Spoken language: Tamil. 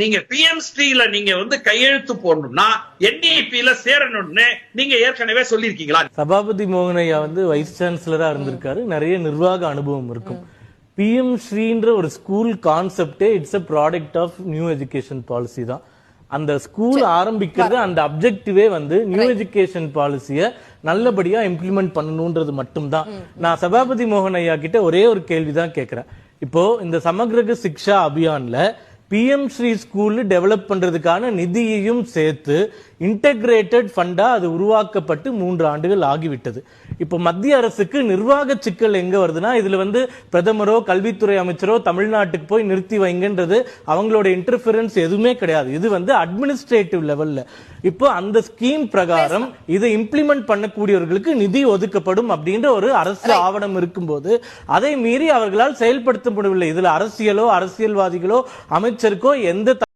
நீங்க பிஎம் ஸ்ரீல நீங்க வந்து கையெழுத்து போடணும்னா என்இபில சேரணும்னு நீங்க ஏற்கனவே சொல்லியிருக்கீங்களா? சபாபதி மோகனையா வந்து வைஸ் சான்சலரா இருந்திருக்காரு. நிறைய நிர்வாக அனுபவம் இருக்கும். பிஎம் ஸ்ரீன்ற ஒரு ஸ்கூல் கான்செப்டே it's a product of new education policy தான். அந்த ஸ்கூல் ஆரம்பிக்கிறது அந்த அப்ஜெக்டிவே வந்து நியூ எஜுகேஷன் பாலிசிய நல்லபடியா இம்ப்ளிமெண்ட் பண்ணணும்ன்றது மட்டும்தான். நான் சபாபதி மோகன் ஐயா கிட்ட ஒரே ஒரு கேள்விதான் கேட்கிறேன் இப்போ இந்த சமகிரக சிக்ஷா அபியான்ல பிஎம் ஸ்ரீ ஸ்கூல் டெவலப் பண்றதுக்கான நிதியையும் சேர்த்து இன்டகிரேட்டட் ஃபண்டா அது உருவாக்கப்பட்டு மூன்று ஆண்டுகள் ஆகிவிட்டது. இப்போ மத்திய அரசுக்கு நிர்வாக சிக்கல் எங்க வருதுன்னா இதுல வந்து பிரதமரோ கல்வித்துறை அமைச்சரோ தமிழ்நாட்டுக்கு போய் நிறுத்தி வைங்கன்றது அவங்களோட இன்டர்ஃபரன்ஸ் எதுவுமே கிடையாது. இது வந்து அட்மினிஸ்ட்ரேட்டிவ் லெவல்ல இப்போ அந்த ஸ்கீம் பிரகாரம் இதை இம்ப்ளிமெண்ட் பண்ணக்கூடியவர்களுக்கு நிதி ஒதுக்கப்படும் அப்படின்ற ஒரு அரசு ஆவணம் இருக்கும்போது அதை மீறி அவர்களால் செயல்படுத்த முடியவில்லை. இதுல அரசியலோ அரசியல்வாதிகளோ அமைச்சருக்கும் எந்த